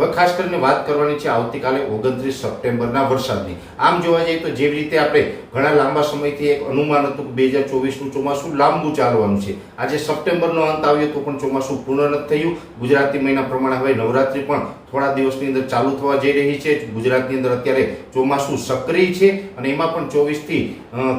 હવે ખાસ કરીને વાત કરવાની છે આવતીકાલે ઓગણત્રીસ સપ્ટેમ્બરના વરસાદની. આમ જોવા જઈએ તો જેવી રીતે આપણે ઘણા લાંબા સમયથી એક અનુમાન હતું કે બે હજાર ચોવીસનું ચોમાસું લાંબુ ચાલવાનું છે. આજે સપ્ટેમ્બરનો અંત આવ્યો તો પણ ચોમાસું પૂર્ણ નથી થયું. ગુજરાતી મહિના પ્રમાણે હવે નવરાત્રી પણ થોડા દિવસની અંદર ચાલુ થવા જઈ રહી છે. ગુજરાતની અંદર અત્યારે ચોમાસું સક્રિય છે અને એમાં પણ ચોવીસથી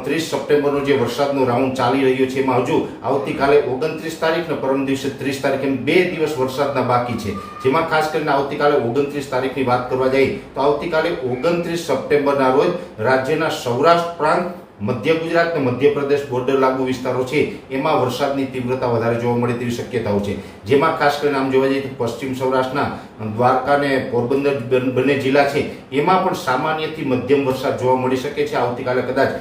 ત્રીસ સપ્ટેમ્બરનો જે વરસાદનો રાઉન્ડ ચાલી રહ્યો છે, એમાં હજુ આવતીકાલે ઓગણત્રીસ તારીખ અને પરમ દિવસે ત્રીસ તારીખ એમ બે દિવસ વરસાદના બાકી છે. જેમાં ખાસ કરીને આવતીકાલે ઓગણત્રીસ તારીખની વાત કરવા જઈએ તો આવતીકાલે ઓગણત્રીસ સપ્ટેમ્બરના રોજ રાજ્યના સૌરાષ્ટ્ર પ્રાંત મધ્ય ગુજરાત અને મધ્યપ્રદેશ બોર્ડર લાગુ વિસ્તારો છે, એમાં વરસાદની તીવ્રતા વધારે જોવા મળે તેવી શક્યતાઓ છે. જેમાં ખાસ કરીને આમ જોવા જઈએ તો પશ્ચિમ સૌરાષ્ટ્રના દ્વારકા અને પોરબંદર બંને જિલ્લા છે, એમાં પણ સામાન્યથી મધ્યમ વરસાદ જોવા મળી શકે છે. આવતીકાલે કદાચ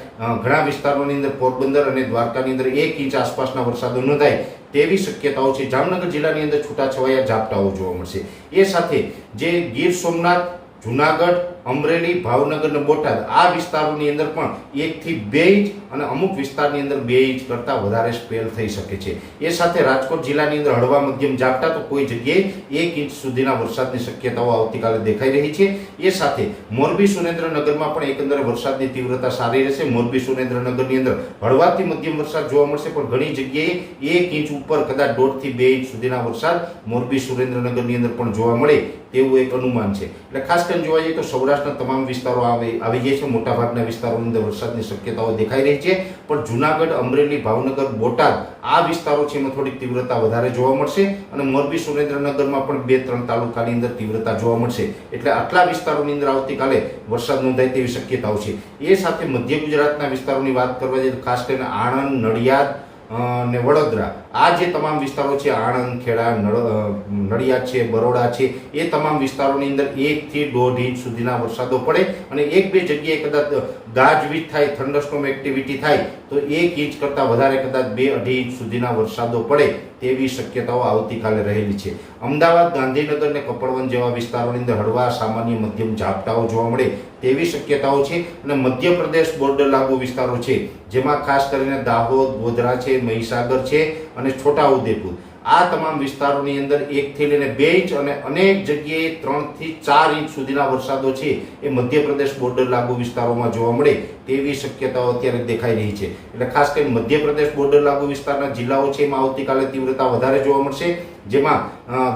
ઘણા વિસ્તારોની અંદર પોરબંદર અને દ્વારકાની અંદર એક ઇંચ આસપાસના વરસાદો નોંધાય તેવી શક્યતાઓ છે. જામનગર જિલ્લાની અંદર છૂટાછવાયા ઝાપટાઓ જોવા મળશે. એ સાથે જે ગીર સોમનાથ, જુનાગઢ અમરેલી, ભાવનગર અને બોટાદ. આ વિસ્તારોની અંદર પણ એકથી બે ઇંચ અને અમુક વિસ્તારની અંદર બે ઇંચ કરતાં વધારે સ્પેલ થઈ શકે છે. એ સાથે રાજકોટ જિલ્લાની અંદર હળવા મધ્યમ ઝાપટા તો કોઈ જગ્યાએ એક ઇંચ સુધીના વરસાદની શક્યતાઓ આવતીકાલે દેખાઈ રહી છે. એ સાથે મોરબી સુરેન્દ્રનગરમાં પણ એકંદરે વરસાદની તીવ્રતા સારી રહેશે. મોરબી સુરેન્દ્રનગરની અંદર હળવાથી મધ્યમ વરસાદ જોવા મળશે, પણ ઘણી જગ્યાએ એક ઇંચ ઉપર કદાચ દોઢથી બે ઇંચ સુધીના વરસાદ મોરબી સુરેન્દ્રનગરની અંદર પણ જોવા મળે તેવું એક અનુમાન છે. એટલે ખાસ કરીને જોવા જઈએ તો સૌરાષ્ટ્રના તમામ વિસ્તારો આવી આવી જાય છે. મોટાભાગના વિસ્તારોની અંદર વરસાદની શક્યતાઓ દેખાઈ રહી છે. પણ જુનાગઢ, અમરેલી, ભાવનગર, બોટાદ આ વિસ્તારો છે એમાં થોડીક તીવ્રતા વધારે જોવા મળશે અને મોરબી, સુરેન્દ્રનગરમાં પણ બે ત્રણ તાલુકાની અંદર તીવ્રતા જોવા મળશે. એટલે આટલા વિસ્તારોની અંદર આવતીકાલે વરસાદ નોંધાય તેવી શક્યતાઓ છે. એ સાથે મધ્ય ગુજરાતના વિસ્તારોની વાત કરવા જઈએ ખાસ કરીને આણંદ, નડિયાદ ને વડોદરા. આ જે તમામ વિસ્તારો છે, આણંદ, ખેડા નડિયાદ છે, બરોડા છે, એ તમામ વિસ્તારોની અંદર એકથી દોઢ ઇંચ સુધીના વરસાદો પડે અને એક બે જગ્યાએ કદાચ ગાજવીજ થાય થંડરસ્ટોમ એક્ટિવિટી થાય, તો એક ઇંચ કરતાં વધારે કદાચ બે અઢી ઇંચ સુધીના વરસાદો પડે તેવી શક્યતાઓ આવતીકાલે રહેલી છે. અમદાવાદ, ગાંધીનગર ને કપડવન જેવા વિસ્તારોની અંદર હળવા સામાન્ય મધ્યમ ઝાપટાઓ જોવા મળે તેવી શક્યતાઓ છે અને મધ્યપ્રદેશ બોર્ડર લાગુ વિસ્તારો છે, જેમાં ખાસ કરીને દાહોદ, ગોધરા છે મહીસાગર છે અને છોટાઉદેપુર. આ તમામ વિસ્તારોની અંદર એકથી લઈને બે ઇંચ અને અનેક જગ્યાએ ત્રણથી ચાર ઇંચ સુધીના વરસાદો છે. એ મધ્યપ્રદેશ બોર્ડર લાગુ વિસ્તારોમાં જોવા મળે તેવી શક્યતાઓ અત્યારે દેખાઈ રહી છે. એટલે ખાસ કરીને મધ્યપ્રદેશ બોર્ડર લાગુ વિસ્તારના જિલ્લાઓ છે એમાં આવતીકાલે તીવ્રતા વધારે જોવા મળશે. જેમાં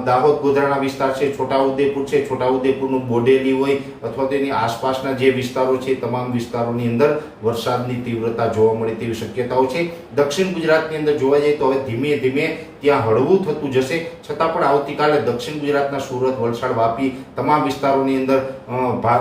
દાહોદ ગોધરાના વિસ્તાર છે, છોટાઉદેપુર છે, છોટાઉદેપુરનું બોડેલી હોય અથવા તેની આસપાસના જે વિસ્તારો છે તમામ વિસ્તારોની અંદર વરસાદની તીવ્રતા જોવા મળે તેવી શક્યતાઓ છે. દક્ષિણ ગુજરાતની અંદર જોવા જઈએ તો હવે ધીમે ધીમે ત્યાં હળવું થતું જશે. છતાં પણ આવતીકાલે દક્ષિણ ગુજરાતના સુરત, વલસાડ, વાપી તમામ વિસ્તારોની અંદર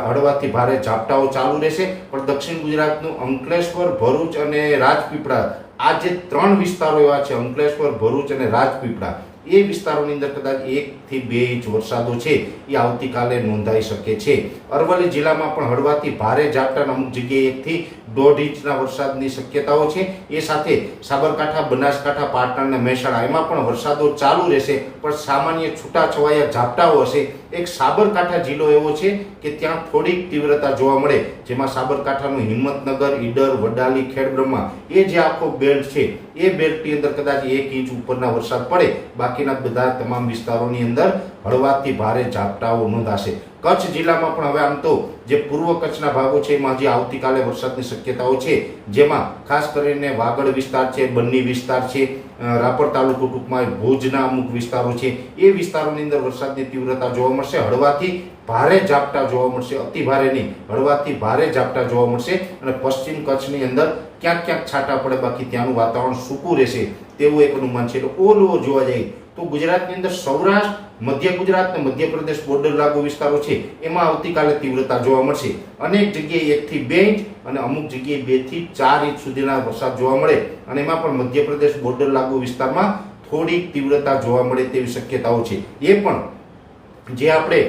હળવાથી ભારે ઝાપટાઓ ચાલુ રહેશે. પણ દક્ષિણ ગુજરાતનું અંકલેશ્વર, ભરૂચ અને રાજપીપળા, આ જે ત્રણ વિસ્તારો એવા છે, અંકલેશ્વર, ભરૂચ અને રાજપીપળા એ વિસ્તારોની અંદર કદાચ એકથી બે ઇંચ વરસાદો છે, એ આવતીકાલે નોંધાઈ શકે છે. અરવલ્લી જિલ્લામાં પણ હળવાથી ભારે ઝાપટા અમુક જગ્યાએ એકથી દોઢ ઇંચના વરસાદની શક્યતાઓ છે. એ સાથે સાબરકાંઠા, બનાસકાંઠા, પાટણ અને મહેસાણા એમાં પણ વરસાદો ચાલુ રહેશે, પણ સામાન્ય છૂટાછવાયા ઝાપટાઓ હશે. એક સાબરકાંઠા જિલ્લો એવો છે કે ત્યાં થોડીક તીવ્રતા જોવા મળે, જેમાં સાબરકાંઠાનું હિંમતનગર, ઈડર, વડાલી, ખેડબ્રહ્મા, એ જે આખો બેલ્ટ છે, એ બેલ્ટની અંદર કદાચ એક ઇંચ ઉપરના વરસાદ પડે. બાકીના બધા તમામ વિસ્તારોની અંદર હળવાથી ભારે ઝાપટાઓ નોંધાશે. કચ્છ જિલ્લામાં પણ હવે આમ તો જે પૂર્વ કચ્છના ભાગો છે, એમાં હજી આવતીકાલે વરસાદની શક્યતાઓ છે, જેમાં ખાસ કરીને વાગડ વિસ્તાર છે, બન્ની વિસ્તાર છે રાપર તાલુકો ટૂંકમાં ભુજના અમુક વિસ્તારો છે, એ વિસ્તારોની અંદર વરસાદની તીવ્રતા જોવા મળશે. હળવાથી ભારે ઝાપટા જોવા મળશે, અતિ ભારે નહીં, હળવાથી ભારે ઝાપટા જોવા મળશે અને પશ્ચિમ કચ્છની અંદર ક્યાંક ક્યાંક છાંટા પડે, બાકી ત્યાંનું વાતાવરણ સૂકું રહેશે તેવું એક અનુમાન છે. એટલે ઓલ જોવા જઈએ તો ગુજરાતની અંદર સૌરાષ્ટ્ર, મધ્ય ગુજરાત અને મધ્યપ્રદેશ બોર્ડર લાગુ વિસ્તારો છે, એમાં આવતીકાલે તીવ્રતા જોવા મળશે. અનેક જગ્યાએ એકથી બે ઇંચ અને અમુક જગ્યાએ બેથી ચાર ઇંચ સુધીના વરસાદ જોવા મળે અને એમાં પણ મધ્યપ્રદેશ બોર્ડર લાગુ વિસ્તારમાં થોડીક તીવ્રતા જોવા મળે તેવી શક્યતાઓ છે. એ પણ જે આપણે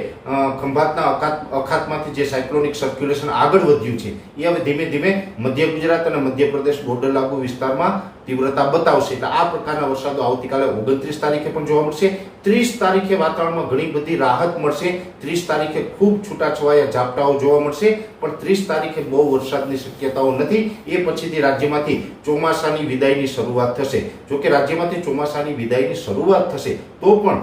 ખંભાતના અખાત, અખાતમાંથી જે સાયક્લોનિક સર્ક્યુલેશન આગળ વધ્યું છે, એ હવે ધીમે ધીમે મધ્ય ગુજરાત અને મધ્યપ્રદેશ બોર્ડર લાગુ વિસ્તારમાં તીવ્રતા બતાવશે. એટલે આ પ્રકારના વરસાદો આવતીકાલે ઓગણત્રીસ તારીખે પણ જોવા મળશે. ત્રીસ તારીખે વાતાવરણમાં ઘણી બધી રાહત મળશે. ત્રીસ તારીખે ખૂબ છૂટાછવાયા ઝાપટાઓ જોવા મળશે. પણ ત્રીસ તારીખે બહુ વરસાદની શક્યતાઓ નથી. એ પછીથી રાજ્યમાંથી ચોમાસાની વિદાયની શરૂઆત થશે. જો કે રાજ્યમાંથી ચોમાસાની વિદાયની શરૂઆત થશે, તો પણ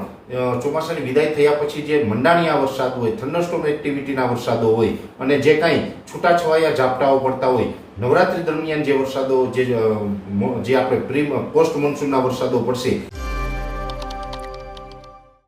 ચોમાસાની વિદાય થયા પછી જે મંડાણીયા વરસાદ હોય થંડરસ્ટોમ એક્ટિવિટીના વરસાદો હોય અને જે કાંઈ છૂટાછવાયા ઝાપટાઓ પડતા હોય નવરાત્રી દરમિયાન જે વરસાદો જે આપણે પ્રી પોસ્ટ મોન્સૂનના વરસાદો પડશે